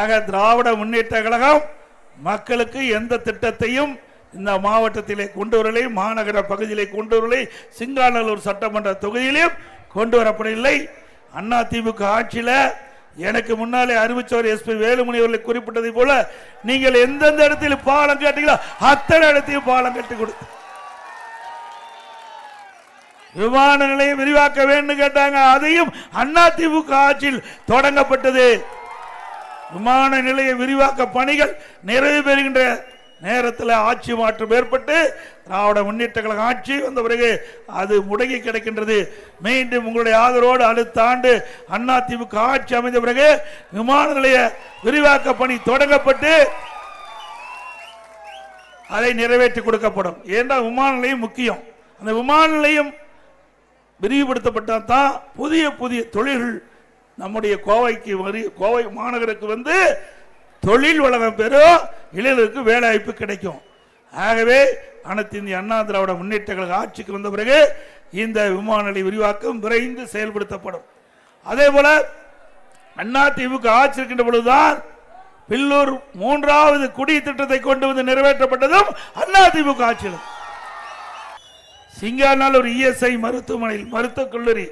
ஆக திராவிட முன்னேற்ற கழகம் மக்களுக்கு எந்த திட்டத்தையும் இந்த மாவட்டத்திலே கொண்டு வரலை மாநகர பகுதியிலே கொண்டு வரலை சிங்காநல்லூர் சட்டமன்ற தொகுதியிலையும் கொண்டு வரப்படவில்லை. அண்ணா திமுக ஆட்சியில் எனக்கு முன்னாலே அறிவிச்சவர் எஸ்பி வேலுமணி அவர்களை குறிப்பிட்டதை போல நீங்கள் எந்தெந்த இடத்தில் பாலம் கட்டுங்களோ அத்தனை இடத்தையும் பாலம் கட்டி கொடுத்து விமான நிலையம் விரிவாக்க வேண்டும் கேட்டாங்க. அதையும் அண்ணா ஆட்சியில் தொடங்கப்பட்டது. விமான நிலைய விரிவாக்க பணிகள் நிறைவு பெறுகின்ற நேரத்தில் ஆட்சி மாற்றம் ஏற்பட்டு திராவிட முன்னேற்ற கழக ஆட்சி வந்த பிறகு அது முடங்கி கிடக்கின்றது. மீண்டும் உங்களுடைய ஆதரவோடு அடுத்த ஆண்டு அண்ணா திமுக ஆட்சி அமைந்த பிறகு விமான நிலைய விரிவாக்க பணி தொடங்கப்பட்டு அதை நிறைவேற்றி கொடுக்கப்படும். ஏன்டா விமான நிலையம் முக்கியம்? அந்த விமான நிலையம் விரிவுபடுத்தப்பட்டால் தான் புதிய புதிய தொழில்கள் நம்முடைய கோவைக்கு வரி கோவை மாநகருக்கு வந்து தொழில் வளம் பெறும் இளைஞருக்கு வேலைவாய்ப்பு கிடைக்கும். ஆகவே அனைத்து இந்திய அண்ணா திராவிட முன்னேற்ற கழக ஆட்சிக்கு வந்த பிறகு இந்த விமான நிலைய விரிவாக்கம் விரைந்து செயல்படுத்தப்படும். அதே போல அண்ணா திமுக ஆட்சி இருக்கின்ற பொழுதுதான் பில்லூர் மூன்றாவது குடி திட்டத்தை கொண்டு வந்து நிறைவேற்றப்பட்டதும் அண்ணா திமுக ஆட்சியில் ஒரு இஎஸ்ஐ மருத்துவமனையில் மருத்துவக் கல்லூரி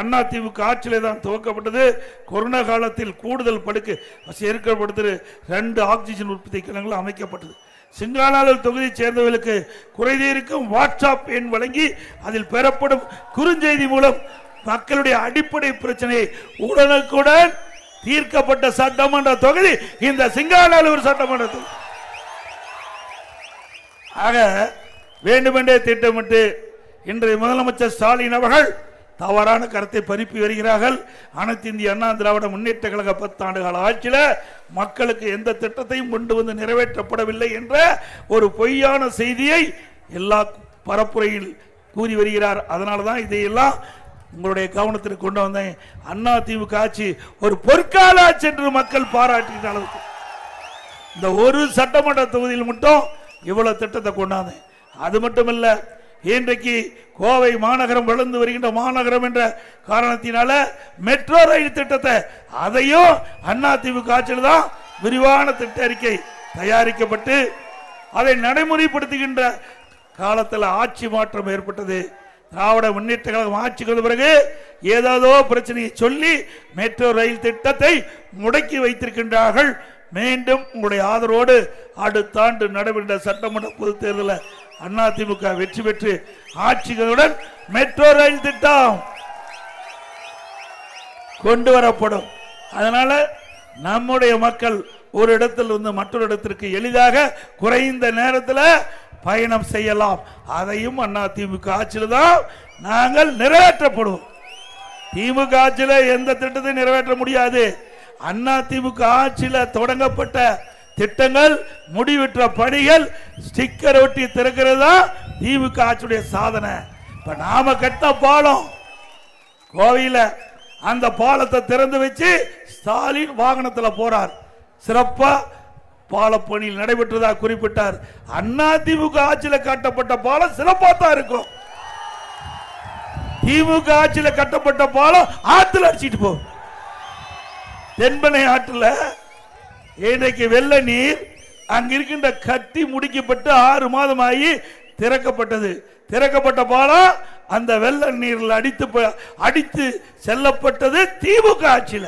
அண்ணா திமுக ஆட்சியிலே தான் துவக்கப்பட்டது. கொரோனா காலத்தில் கூடுதல் படுக்கை சேர்க்கப்படுத்து ரெண்டு ஆக்சிஜன் உற்பத்தி கிடங்குகள் அமைக்கப்பட்டது. சிங்காநல்லூர் தொகுதியை சேர்ந்தவர்களுக்கு குறைதீருக்கும் வாட்ஸ்அப் எண் வழங்கி அதில் பெறப்படும் குறுஞ்செய்தி மூலம் மக்களுடைய அடிப்படை பிரச்சனையை உடனுக்குடன் தீர்க்கப்பட்ட சட்டமன்ற தொகுதி இந்த சிங்காநல்லூர் சட்டமன்ற தொகுதி. ஆக வேண்டுமென்றே திட்டமிட்டு இன்றைய முதலமைச்சர் ஸ்டாலின் அவர்கள் தவறான கருத்தை பரப்பி வருகிறார்கள். அனைத்து இந்திய அண்ணா திராவிட முன்னேற்ற கழக பத்தாண்டு கால ஆட்சியில் மக்களுக்கு எந்த திட்டத்தையும் கொண்டு வந்து நிறைவேற்றப்படவில்லை என்ற ஒரு பொய்யான செய்தியை எல்லா பரப்புரையில் கூறி வருகிறார். அதனால தான் இதையெல்லாம் உங்களுடைய கவனத்திற்கு கொண்டு வந்தேன். அண்ணா திமுக ஆட்சி ஒரு பொற்கால ஆட்சி என்று மக்கள் பாராட்டுகின்ற அளவுக்கு. இந்த ஒரு சட்டமன்ற தொகுதியில் மட்டும் இவ்வளவு திட்டத்தை கொண்டாந்தேன். அது மட்டுமல்ல இன்றைக்கு கோவை மாநகரம் வளர்ந்து வருகின்ற மாநகரம் என்ற காரணத்தினால மெட்ரோ ரயில் திட்டத்தை அதையும் அண்ணா திமுக ஆட்சியில் தான் விரிவான திட்ட அறிக்கை தயாரிக்கப்பட்டு அதை நடைமுறைப்படுத்துகின்ற காலத்தில் ஆட்சி மாற்றம் ஏற்பட்டது. திராவிட முன்னேற்ற கழகம் ஆட்சிக்கு வந்த பிறகு ஏதேதோ பிரச்சனையை சொல்லி மெட்ரோ ரயில் திட்டத்தை முடக்கி வைத்திருக்கின்றார்கள். மீண்டும் உங்களுடைய ஆதரவோடு அடுத்த ஆண்டு நடைபெற்ற சட்டமன்ற பொதுத் தேர்தலில் அதிமுக வெற்றி பெற்று ஆட்சிகளுடன் மெட்ரோ ரயில் திட்டம் கொண்டு வரப்படும். அதனால நம்முடைய மக்கள் ஒரு இடத்தில் இருந்து மற்றொரு இடத்திற்கு எளிதாக குறைந்த நேரத்தில் பயணம் செய்யலாம். அதையும் அண்ணா திமுக ஆட்சியில் தான் நாங்கள் நிறைவேற்றப்படுவோம். திமுக ஆட்சியில் எந்த திட்டத்தையும் நிறைவேற்ற முடியாது. அண்ணா திமுக ஆட்சியில் தொடங்கப்பட்ட திட்டங்கள் முடிவுற்ற பணிகள் ஸ்டிக்கர் ஒட்டி திறக்கிறது தான் திமுக ஆட்சியுடைய சாதனை. இப்ப நாம கட்ட பாலம் கோவையில் அந்த பாலத்தை திறந்து வச்சு ஸ்டாலின் வாகனத்தில் போறார். சிறப்பா பாலப்பணியில் நடைபெற்றதாக குறிப்பிட்டார். அண்ணா திமுக ஆட்சியில் கட்டப்பட்ட பாலம் சிறப்பாக தான் இருக்கும். திமுக ஆட்சியில் கட்டப்பட்ட பாலம் ஆற்றுல அடிச்சிட்டு போகும். தென்பனை ஆற்றுல இன்றைக்கு வெள்ள நீர் அங்க இருக்கின்ற கட்டி முடிக்கப்பட்டு ஆறு மாதம் ஆகி திறக்கப்பட்டது. திறக்கப்பட்ட பாலம் அந்த வெள்ள நீரில் அடித்து ப- அடித்து செல்லப்பட்டது திமுக ஆட்சியில்.